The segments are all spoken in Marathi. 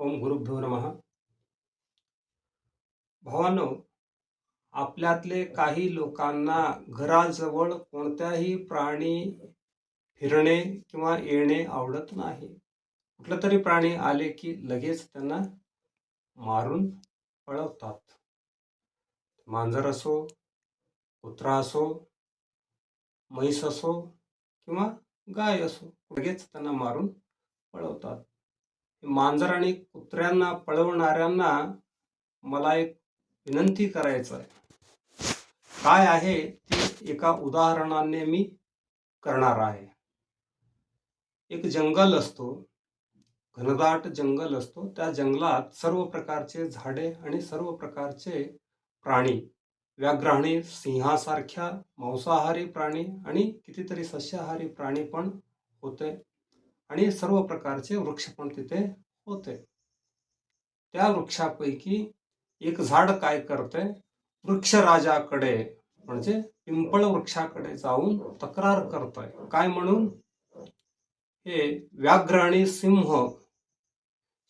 ओम गुरुभ्यो नम. भावानो आपल्यातले काही लोकांना घराजवळ कोणत्याही प्राणी फिरणे किंवा येणे आवडत नाही. कुठलं तरी प्राणी आले की लगेच त्यांना मारून पळवतात. मांजर असो कुत्रा असो म्हैस असो किंवा गाय असो लगेच त्यांना मारून पळवतात. मांजर आणि कुत्र्यांना पळवणाऱ्यांना मला एक विनंती करायचं आहे. काय आहे ते एका उदाहरणाने मी करणार आहे. एक जंगल असतो घनदाट जंगल असतो. त्या जंगलात सर्व प्रकारचे झाडे आणि सर्व प्रकारचे प्राणी व्याघ्राणी सिंहासारख्या मांसाहारी प्राणी आणि कितीतरी सस्याहारी प्राणी पण होते. आणि सर्व प्रकारचे वृक्ष पण तिथे होते. त्या वृक्षापैकी एक झाड काय करते? वृक्षराजाकडे म्हणजे पिंपळ वृक्षाकडे जाऊन तक्रार करतोय. काय म्हणून? हे व्याघ्र आणि सिंह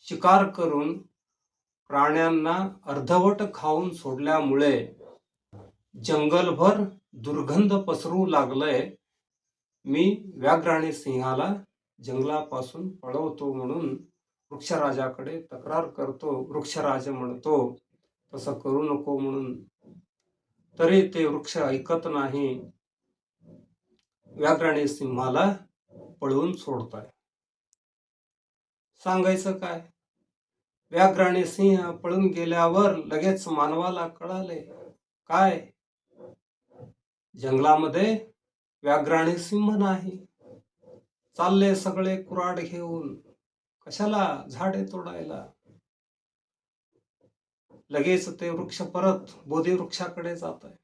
शिकार करून प्राण्यांना अर्धवट खाऊन सोडल्यामुळे जंगलभर दुर्गंध पसरू लागलंय. मी व्याघ्र आणि सिंहाला जंगलापासून पळवतो म्हणून वृक्षराजाकडे तक्रार करतो. वृक्षराज म्हणतो तसं करू नको म्हणून. तरी ते वृक्ष ऐकत नाही. व्याघ्राने सिंहाला पळवून सोडताय सांगायचं काय? व्याघ्राने सिंह पळून गेल्यावर लगेच मानवाला कळाले काय? जंगलामध्ये व्याघ्राने सिंह नाही. चालले सगळे कुराड घेऊन कशाला झाडे तोडायला? लगेच ते वृक्ष परत बोधी वृक्षाकडे जात आहे.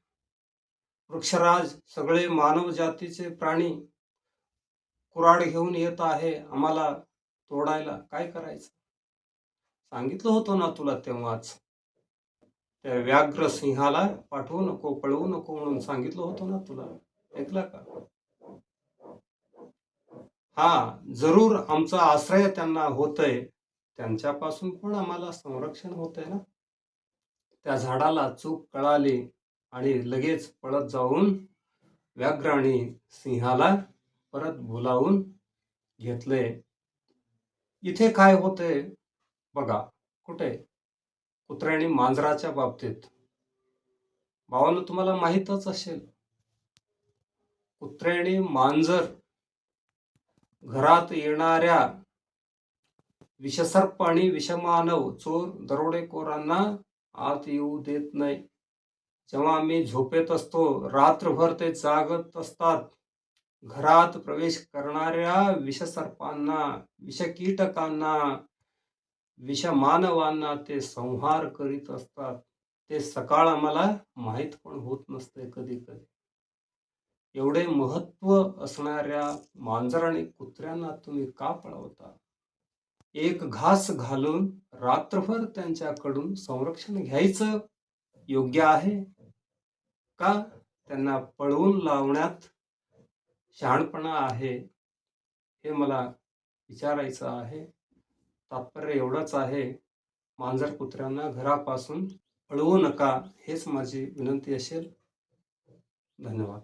वृक्षराज सगळे मानव जातीचे प्राणी कुराड घेऊन येत आहे आम्हाला तोडायला काय करायचं? सांगितलं होतं ना तुला तेव्हाच. त्या व्याघ्र सिंहाला पाठवू नको पळवू नको म्हणून सांगितलं होतं ना तुला. ऐकला का? हा जरूर आमचा आश्रय त्यांना होतय. त्यांच्यापासून पण आम्हाला संरक्षण होतंय ना. त्या झाडाला चूक कळाली आणि लगेच पळत जाऊन व्याघ्र आणि सिंहाला परत बोलावून घेतले इथे काय होते बघा कुठे? कुत्र्याने मांजराच्या बाबतीत. भावानं तुम्हाला माहीतच असेल. कुत्र्याने मांजर घरात येणाऱ्या विषसर्प आणि विषमानव चोर दरोडेखोरांना आत येऊ देत नाही. जेव्हा आम्ही झोपेत असतो रात्रभर ते जागत असतात. घरात प्रवेश करणाऱ्या विषसर्पांना विषकीटकांना विषमानवांना ते संहार करीत असतात. ते सकाळ आम्हाला माहीत पण होत नसते कधी कधी. एवढे महत्त्व असणाऱ्या मांजर आणि कुत्र्यांना तुम्ही का पळवता? एक घास घालून रात्रभर त्यांच्याकडून संरक्षण घ्यायचं योग्य आहे? का त्यांना पळवून लावण्यात शहाणपणा आहे? हे मला विचारायचं आहे. तात्पर्य एवढंच आहे. मांजर कुत्र्यांना घरापासून पळवू नका हेच माझी विनंती असेल. धन्यवाद.